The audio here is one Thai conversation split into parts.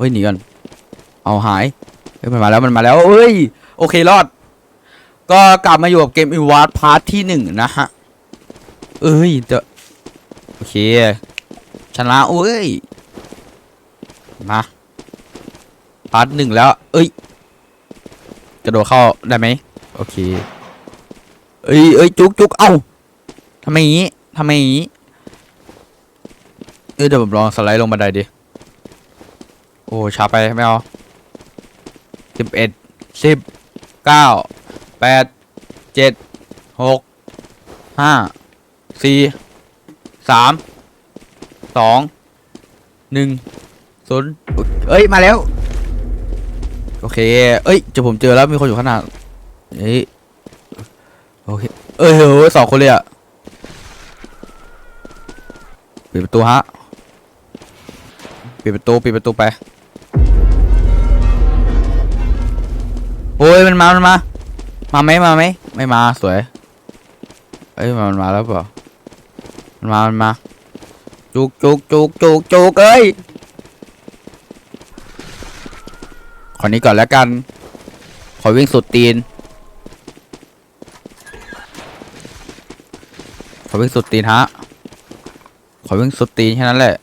เฮ้ยหนีก่อนเอาหายเฮ้ยมันมาแล้วมันมาแล้วเอ้ยโอเครอด ก็กลับมาอยู่กับเกมอินวาร์ดพาร์ทที่หนึ่งนะฮะเอ้ยเดโอเคชนะเอ้ยมาพาร์ทหนึ่งแล้ว เอ้ยกระโดดเข้าได้ไหมโอเคเอ้ยเอ้ยจุกจุกเอ้าทำไมอย่างงี้ทำไมอย่างงี้เอ้ยเดี๋ยวผมลองสไลด์ลงบันไดดิ โอ้ช้าไปไม่เอาสิบเอ็ดสิบเก้าแปดเจ็ดหกห้าสี่สามสองหนึ่งศูนย์เอ้ย มาแล้ว โอเค เอ้ยเจอผมเจอแล้วมีคนอยู่ข้างหน้าเอ้ยโอเค เอ้ยโหสองคนเลยอะปิดประตูฮะปิดประตูปิดประตูไป โอ้ยมันมา มันมา มาไหมมาไหมไม่มาสวย เอ้ยมันมาแล้วเปล่ามันมา มันมา จุกจุกจุกจุกจุกเอ้ยขอนี้ก่อนแล้วกัน ขอวิ่งสุดตีน ขอวิ่งสุดตีนฮะ ขอวิ่งสุดตีนแค่นั้นแหละ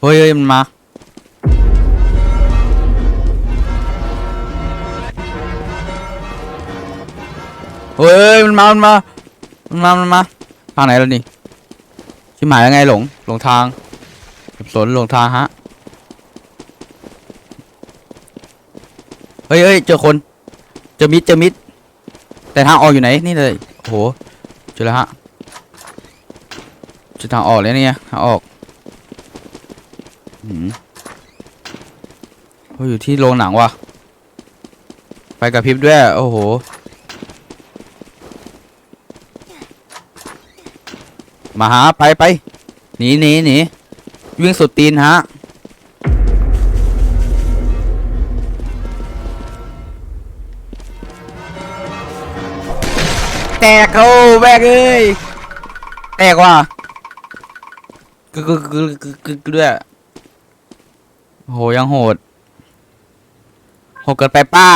เฮ้ยเฮ้ยมันมา เฮ้ยมันมา มันมา มันมา มันมา ทางไหนแล้วนี่ชิบหายแล้วไงหลง หลงทางสับสนหลงทางฮะ เฮ้ยเฮ้ยเจอคน เจอมิด เจอมิด แต่ทางออกอยู่ไหน นี่เลยโอ้โหเจอแล้วฮะ เจอทางออกเลยเนี่ย ทางออก เขาอยู่ที่โรงหนังว่ะ ไปกับพิบด้วย โอ้โห มาหาไปไปหนีหนีหนีวิ่งสุดตีนฮะ แตกเขาแบกเอ้ย แตกว่ะกึกกึกกึกกึกด้วย โหยังโหด โหดเกินไปเปล่า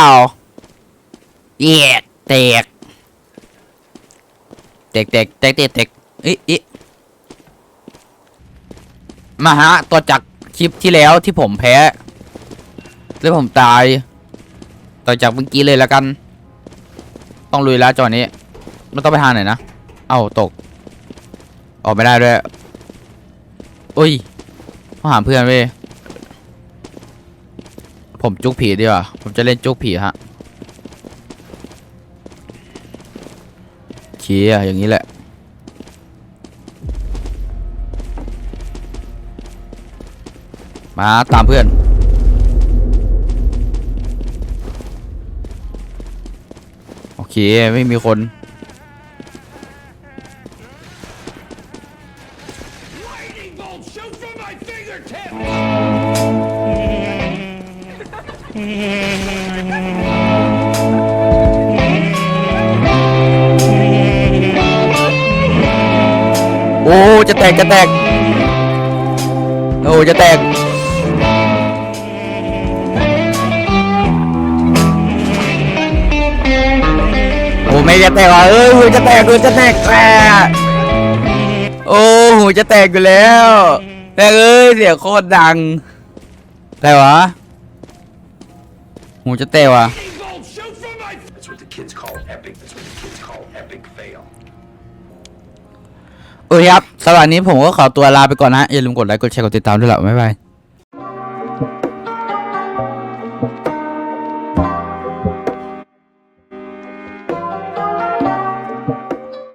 เอียดแตกแตกแตกแตกแตกแตกเอ๊ะเอ๊ะมาฮะตัวจากคลิปที่แล้วที่ผมแพ้แล้วผมตาย ต่อจากเมื่อกี้เลยแล้วกัน ต้องลุยแล้วจอนี้มันต้องไปทางไหนนะ เอ้าตก ออกไม่ได้ด้วย อุ้ยต้องหาเพื่อนเว้ย ผมจุกผีดีกว่า ผมจะเล่นจุกผีฮะเชียอย่างนี้แหละ มาตามเพื่อน โอเค ไม่มีคน โอ้จะแตกจะแตก โอ้จะแตก โอ้ไม่จะแตกว่ะเอ้ยหูจะแตกหูจะแตกแหละโอ้หูจะแตกอยู่แล้ว แต่เอ้ยเสียงโคตรดังอะไรวะ หูจะแตกว่ะ Lightning bolt shoot from my That's what the kids call epic. That's what the kids call epic fail. โอเคครับสำหรับวันนี้ผมก็ขอตัวลาไปก่อนนะ อย่าลืมกดไลค์ กดแชร์ กดติดตามด้วยละบ๊ายบาย